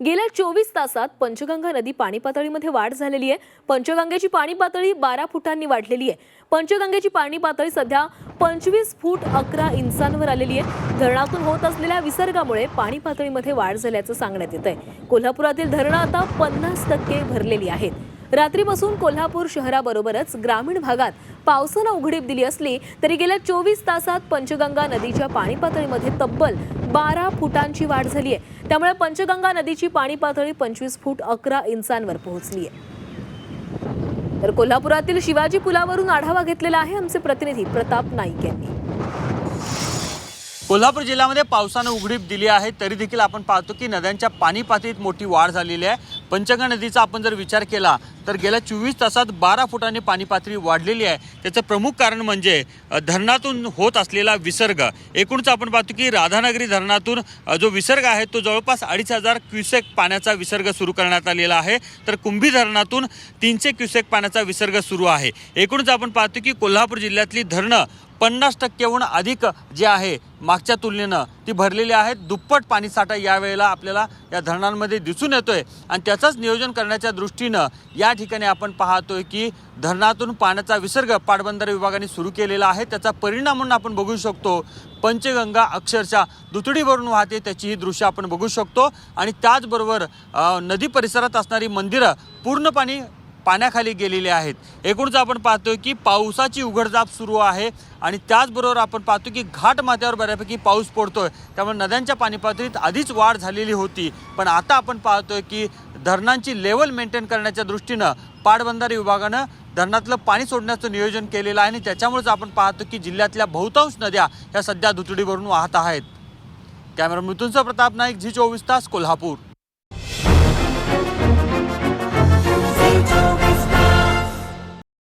गेल्या चोवीस तासात पंचगंगा नदी पाणी पातळीमध्ये वाढ झालेली आहे. पंचगंगेची पाणी पातळी बारा फुटांनी वाढलेली आहे. पंचगंगेची पाणी पातळी सध्या पंचवीस फूट अकरा इंचांवर आलेली आहे. धरणातून होत असलेल्या विसर्गामुळे पाणी पातळीमध्ये वाढ झाल्याचं सांगण्यात येत आहे कोल्हापुरातील धरणं आता पन्नास टक्के भरलेली आहेत. रात्रीपासून कोल्हापूर शहराबरोबरच ग्रामीण भागात पावसानं उघडीप दिली असली तरी गेल्या चोवीस तासात पंचगंगा नदीच्या पाणी पातळीमध्ये तब्बल बारा फुटांची वाढ झाली आहे. त्यामुळे पंचगंगा नदीची पाणी पातळी पंचवीस फूट अकरा इंचांवर पोहोचली आहे. तर कोल्हापुरातील शिवाजी पुलावरून आढावा घेतलेला आहे आमचे प्रतिनिधी प्रताप नाईक यांनी. कोल्हापूर जिल्ह्यामध्ये पावसानं उघडीप दिली आहे तरी देखील आपण पाहतो की नद्यांच्या पाणी पातळीत मोठी वाढ झालेली आहे. पंचगंगा नदीचा आपण जर विचार केला तर गेल्या चोवीस तासात बारा फुटांनी पाणी पातळी वाढलेली आहे. त्याचं प्रमुख कारण म्हणजे धरणातून होत असलेला विसर्ग. एकूणच आपण पाहतो की राधानगरी धरणातून जो विसर्ग आहे तो जवळपास अडीच हजार क्युसेक पाण्याचा विसर्ग सुरू करण्यात आलेला आहे. तर कुंभी धरणातून तीनशे क्युसेक पाण्याचा विसर्ग सुरू आहे. एकूणच आपण पाहतो की कोल्हापूर जिल्ह्यातली धरणं पन्नास टक्केहून अधिक जे आहे मागच्या तुलनेनं ती भरलेली आहेत. दुप्पट पाणीसाठा यावेळेला आपल्याला या धरणांमध्ये दिसून येतोय. आणि त्याचंच नियोजन करण्याच्या दृष्टीनं या ठिकाणी आपण पाहतोय की धरणातून पाण्याचा विसर्ग पाटबंधारे विभागाने सुरू केलेला आहे. त्याचा परिणाम म्हणून आपण बघू शकतो पंचगंगा अक्षरशः दुतडी भरून वाहते त्याचीही दृश्य आपण बघू शकतो. आणि त्याचबरोबर नदी परिसरात असणारी मंदिरं पूर्णपणे पाण्याखाली गेलेले आहेत. एकूणच आपण पाहतोय की पावसाची उघडझाप सुरू आहे आणि त्याचबरोबर आपण पाहतो की घाट माथ्यावर बऱ्यापैकी पाऊस पडतोय. त्यामुळे नद्यांच्या पाणी पातळीत आधीच वाढ झालेली होती. पण आता आपण पाहतोय की धरणांची लेवल मेंटेन करण्याच्या दृष्टीनं पाटबंधारे विभागानं धरणातलं पाणी सोडण्याचं नियोजन केलेलं आहे आणि त्याच्यामुळेच आपण पाहतो की जिल्ह्यातल्या बहुतांश नद्या ह्या सध्या दुतडीवरून वाहत आहेत. कॅमेरा मृत्यूंचा प्रताप नाईक झी चोवीस तास कोल्हापूर.